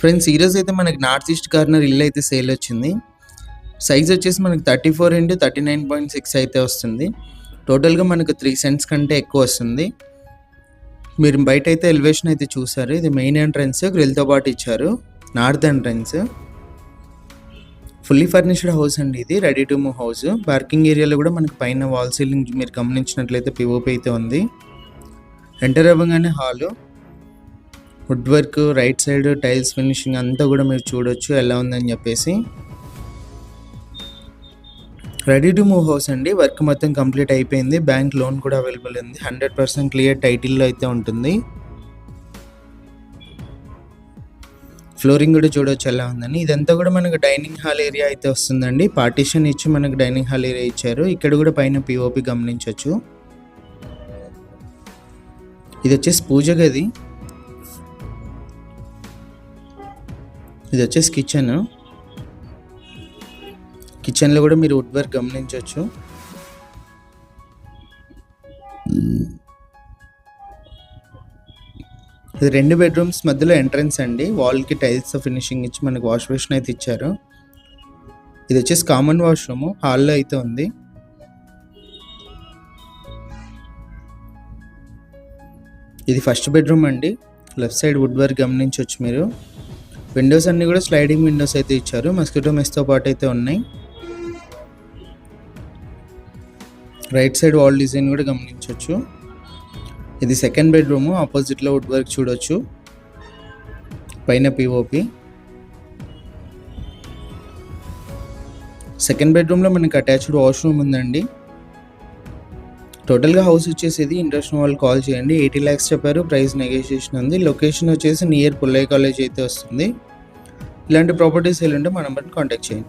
Friends ఈరోజు అయితే మనకి నార్త్ ఈస్ట్ కార్నర్ ఇల్లు అయితే సేల్ వచ్చింది. సైజ్ వచ్చేసి మనకి thirty four into thirty nine point six అయితే వస్తుంది. టోటల్గా మనకు త్రీ సెంట్స్ కంటే ఎక్కువ వస్తుంది. మీరు బయట అయితే ఎలివేషన్ అయితే చూసారు. ఇది మెయిన్ ఎంట్రన్స్ గ్రిల్తో పాటు ఇచ్చారు. North entrance fully furnished house అండి ఇది. Ready to move house parking ఏరియాలో కూడా మనకి పైన వాల్ సీలింగ్ మీరు గమనించినట్లయితే పిఓపి అయితే ఉంది. ఎంటర్ అవ్వగానే hall wood work right side tiles finishing అంతా కూడా మీరు చూడొచ్చు ఎలా ఉందని చెప్పేసి. రెడీ టు మూవ్ హౌస్ అండి. వర్క్ మొత్తం కంప్లీట్ అయిపోయింది. బ్యాంక్ లోన్ కూడా అవైలబుల్ ఉంది. హండ్రెడ్ పర్సెంట్ క్లియర్ టైటిల్లో అయితే ఉంటుంది. ఫ్లోరింగ్ కూడా చూడవచ్చు ఎలా ఉందని. ఇదంతా కూడా మనకు డైనింగ్ హాల్ ఏరియా అయితే వస్తుందండి. పార్టీషన్ ఇచ్చి మనకు డైనింగ్ హాల్ ఏరియా ఇచ్చారు. ఇక్కడ కూడా పైన పిఓపి గమనించవచ్చు ఇది వచ్చేసి పూజ గది. ఇది వచ్చేసి కిచెన్ కిచెన్లో కూడా మీరు వుడ్ వర్క్ గమనించవచ్చు. ఇది రెండు బెడ్రూమ్స్ మధ్యలో ఎంట్రన్స్ అండి. వాల్కి టైల్స్ ఫినిషింగ్ ఇచ్చి మనకి వాష్ బేషన్ అయితే ఇచ్చారు. ఇది వచ్చేసి కామన్ వాష్రూమ్ హాల్లో అయితే ఉంది. ఇది ఫస్ట్ బెడ్రూమ్ అండి. లెఫ్ట్ సైడ్ వుడ్ వర్క్ గమనించవచ్చు మీరు. విండోస్ అన్ని కూడా స్లైడింగ్ విండోస్ అయితే ఇచ్చారు. మస్కిటో మెస్తో పాటు అయితే ఉన్నాయి. రైట్ సైడ్ వాల్ డిజైన్ కూడా గమనించవచ్చు ఇది సెకండ్ బెడ్రూమ్ ఆపోజిట్లో వుడ్ వర్క్ చూడొచ్చు. పైన పిఓపి సెకండ్ బెడ్రూమ్లో మనకి అటాచ్డ్ వాష్రూమ్ ఉందండి. టోటల్గా హౌస్ వచ్చేసి ఇది ఇంట్రెస్ట్ వాళ్ళు కాల్ చేయండి. ఎయిటీ ల్యాక్స్ చెప్పారు. ప్రైస్ నెగోషియేషన్ ఉంది. లొకేషన్ వచ్చేసి నియర్ పుల్లయ్య కాలేజ్ అయితే వస్తుంది. ఇలాంటి ప్రాపర్టీస్ వెళ్ళుంటే మా నెంబర్ని కాంటాక్ట్ చేయండి.